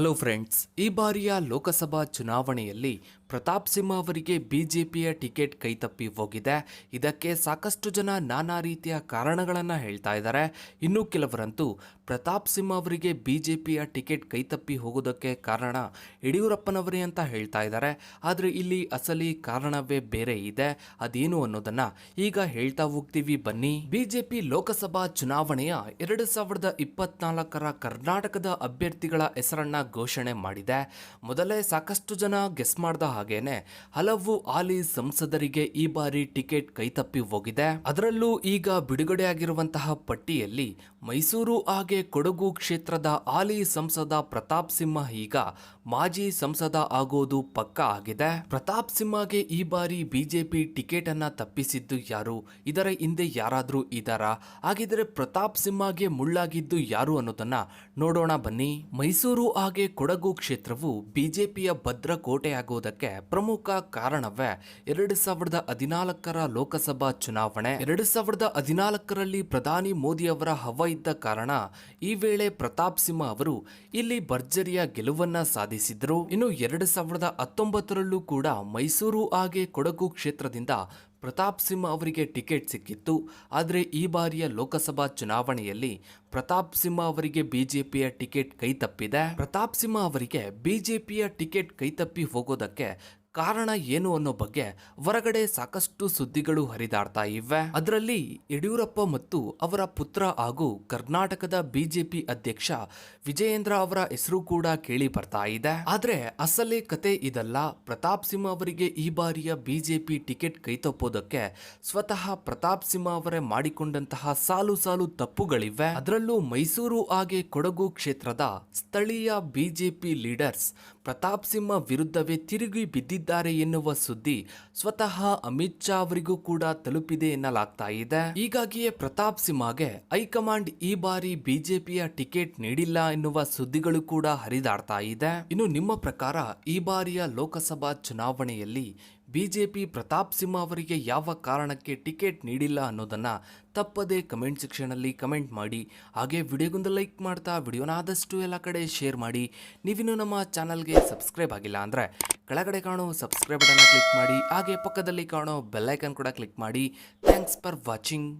Hello friends ಈ ಬಾರಿಯ ಲೋಕಸಭಾ ಚುನಾವಣೆಯಲ್ಲಿ ಪ್ರತಾಪ್ ಸಿಂಹ ಅವರಿಗೆ ಬಿಜೆಪಿಯ ಟಿಕೆಟ್ ಕೈತಪ್ಪಿ ಹೋಗಿದೆ. ಇದಕ್ಕೆ ಸಾಕಷ್ಟು ಜನ ನಾನಾ ರೀತಿಯ ಕಾರಣಗಳನ್ನು ಹೇಳ್ತಾ ಇದ್ದಾರೆ. ಇನ್ನು ಕೆಲವರಂತೂ ಪ್ರತಾಪ್ ಸಿಂಹ ಅವರಿಗೆ ಬಿಜೆಪಿಯ ಟಿಕೆಟ್ ಕೈತಪ್ಪಿ ಹೋಗೋದಕ್ಕೆ ಕಾರಣ ಯಡಿಯೂರಪ್ಪನವರೇ ಅಂತ ಹೇಳ್ತಾ ಇದ್ದಾರೆ. ಆದರೆ ಇಲ್ಲಿ ಅಸಲಿ ಕಾರಣವೇ ಬೇರೆ ಇದೆ. ಅದೇನು ಅನ್ನೋದನ್ನ ಈಗ ಹೇಳ್ತಾ ಹೋಗ್ತೀವಿ ಬನ್ನಿ. ಬಿಜೆಪಿ ಲೋಕಸಭಾ ಚುನಾವಣೆಯ ಎರಡು ಸಾವಿರದ ಇಪ್ಪತ್ನಾಲ್ಕರ ಕರ್ನಾಟಕದ ಅಭ್ಯರ್ಥಿಗಳ ಹೆಸರನ್ನ ಘೋಷಣೆ ಮಾಡಿದೆ. ಮೊದಲೇ ಸಾಕಷ್ಟು ಜನ ಗೆಸ್ ಮಾಡ್ದ ಹಾಗೇನೆ ಹಲವು ಹಾಲಿ ಸಂಸದರಿಗೆ ಈ ಬಾರಿ ಟಿಕೆಟ್ ಕೈತಪ್ಪಿ ಹೋಗಿದೆ. ಅದರಲ್ಲೂ ಈಗ ಬಿಡುಗಡೆಯಾಗಿರುವಂತಹ ಪಟ್ಟಿಯಲ್ಲಿ ಮೈಸೂರು ಹಾಗೆ ಕೊಡಗು ಕ್ಷೇತ್ರದ ಹಾಲಿ ಸಂಸದ ಪ್ರತಾಪ್ ಸಿಂಹ ಈಗ ಮಾಜಿ ಸಂಸದ ಆಗೋದು ಪಕ್ಕ ಆಗಿದೆ. ಪ್ರತಾಪ್ ಸಿಂಹಗೆ ಈ ಬಾರಿ ಬಿಜೆಪಿ ಟಿಕೆಟ್ ಅನ್ನ ತಪ್ಪಿಸಿದ್ದು ಯಾರು? ಇದರ ಹಿಂದೆ ಯಾರಾದ್ರೂ ಇದಾರ? ಹಾಗಿದ್ರೆ ಪ್ರತಾಪ್ ಸಿಂಹಗೆ ಮುಳ್ಳಾಗಿದ್ದು ಯಾರು ಅನ್ನೋದನ್ನ ನೋಡೋಣ ಬನ್ನಿ. ಮೈಸೂರು ಹಾಗೆ ಕೊಡಗು ಕ್ಷೇತ್ರವು ಬಿಜೆಪಿಯ ಭದ್ರ ಕೋಟೆಯಾಗುವುದಕ್ಕೆ ಪ್ರಮುಖ ಕಾರಣವೇ ಎರಡು ಸಾವಿರದ ಹದಿನಾಲ್ಕರ ಲೋಕಸಭಾ ಚುನಾವಣೆ. ಎರಡು ಸಾವಿರದ ಹದಿನಾಲ್ಕರಲ್ಲಿ ಪ್ರಧಾನಿ ಮೋದಿ ಅವರ ಹವ ಇದ್ದ ಕಾರಣ ಈ ವೇಳೆ ಪ್ರತಾಪ್ ಸಿಂಹ ಅವರು ಇಲ್ಲಿ ಭರ್ಜರಿಯ ಗೆಲುವನ್ನ ಸಾಧಿಸಿದ್ರು. ಇನ್ನು ಎರಡು ಸಾವಿರದ ಹತ್ತೊಂಬತ್ತರಲ್ಲೂ ಕೂಡ ಮೈಸೂರು ಹಾಗೆ ಕೊಡಗು ಕ್ಷೇತ್ರದಿಂದ ಪ್ರತಾಪ್ ಸಿಂಹ ಅವರಿಗೆ ಟಿಕೆಟ್ ಸಿಕ್ಕಿತ್ತು, ಆದರೆ ಈ ಬಾರಿಯ ಲೋಕಸಭಾ ಚುನಾವಣೆಯಲ್ಲಿ ಪ್ರತಾಪ್ ಸಿಂಹ ಅವರಿಗೆ ಬಿಜೆಪಿಯ ಟಿಕೆಟ್ ಕೈ ತಪ್ಪಿದೆ. ಪ್ರತಾಪ್ ಸಿಂಹ ಅವರಿಗೆ ಬಿಜೆಪಿಯ ಟಿಕೆಟ್ ಕೈತಪ್ಪಿ ಹೋಗೋದಕ್ಕೆ ಕಾರಣ ಏನು ಅನ್ನೋ ಬಗ್ಗೆ ಹೊರಗಡೆ ಸಾಕಷ್ಟು ಸುದ್ದಿಗಳು ಹರಿದಾಡ್ತಾ ಇವೆ. ಅದರಲ್ಲಿ ಯಡಿಯೂರಪ್ಪ ಮತ್ತು ಅವರ ಪುತ್ರ ಹಾಗೂ ಕರ್ನಾಟಕದ ಬಿಜೆಪಿ ಅಧ್ಯಕ್ಷ ವಿಜಯೇಂದ್ರ ಅವರ ಹೆಸರು ಕೂಡ ಕೇಳಿ ಬರ್ತಾ ಇದೆ. ಆದ್ರೆ ಅಸಲೇ ಕತೆ ಇದಲ್ಲ. ಪ್ರತಾಪ್ ಸಿಂಹ ಅವರಿಗೆ ಈ ಬಾರಿಯ ಬಿಜೆಪಿ ಟಿಕೆಟ್ ಕೈತಪ್ಪೋದಕ್ಕೆ ಸ್ವತಃ ಪ್ರತಾಪ್ ಸಿಂಹ ಅವರೇ ಮಾಡಿಕೊಂಡಂತಹ ಸಾಲು ಸಾಲು ತಪ್ಪುಗಳಿವೆ. ಅದರಲ್ಲೂ ಮೈಸೂರು ಹಾಗೆ ಕೊಡಗು ಕ್ಷೇತ್ರದ ಸ್ಥಳೀಯ ಬಿಜೆಪಿ ಲೀಡರ್ಸ್ ಪ್ರತಾಪ್ ಸಿಂಹ ವಿರುದ್ಧವೇ ತಿರುಗಿ ಬಿದ್ದಿದ್ದಾರೆ ಎನ್ನುವ ಸುದ್ದಿ ಸ್ವತಃ ಅಮಿತ್ ಶಾ ಅವರಿಗೂ ಕೂಡ ತಲುಪಿದೆ ಎನ್ನಲಾಗ್ತಾ ಇದೆ. ಹೀಗಾಗಿಯೇ ಪ್ರತಾಪ್ ಸಿಂಹಗೆ ಹೈಕಮಾಂಡ್ ಈ ಬಾರಿ ಬಿಜೆಪಿಯ ಟಿಕೆಟ್ ನೀಡಿಲ್ಲ ಎನ್ನುವ ಸುದ್ದಿಗಳು ಕೂಡ ಹರಿದಾಡ್ತಾ ಇದೆ. ಇನ್ನು ನಿಮ್ಮ ಪ್ರಕಾರ ಈ ಬಾರಿಯ ಲೋಕಸಭಾ ಚುನಾವಣೆಯಲ್ಲಿ ಬಿಜೆಪಿ ಪ್ರತಾಪ್ ಸಿಂಹ ಅವರಿಗೆ ಯಾವ ಕಾರಣಕ್ಕೆ ಟಿಕೆಟ್ ನೀಡಿಲ್ಲ ಅನ್ನೋದನ್ನ ತಪ್ಪದೇ ಕಮೆಂಟ್ ಸೆಕ್ಷನಲ್ಲಿ ಕಮೆಂಟ್ ಮಾಡಿ, ಹಾಗೆ ವಿಡಿಯೋಗೊಂದು ಲೈಕ್ ಮಾಡ್ತಾ ವಿಡಿಯೋನ ಆದಷ್ಟು ಎಲ್ಲ ಕಡೆ ಶೇರ್ ಮಾಡಿ. ನೀವಿನ್ನೂ ನಮ್ಮ ಚಾನಲ್ಗೆ ಸಬ್ಸ್ಕ್ರೈಬ್ ಆಗಿಲ್ಲ ಅಂದರೆ ಕೆಳಗಡೆ ಕಾಣೋ ಸಬ್ಸ್ಕ್ರೈಬ್ ಬಟನ್ನ ಕ್ಲಿಕ್ ಮಾಡಿ, ಹಾಗೆ ಪಕ್ಕದಲ್ಲಿ ಕಾಣೋ ಬೆಲ್ಲೈಕನ್ ಕೂಡ ಕ್ಲಿಕ್ ಮಾಡಿ. Thanks for watching.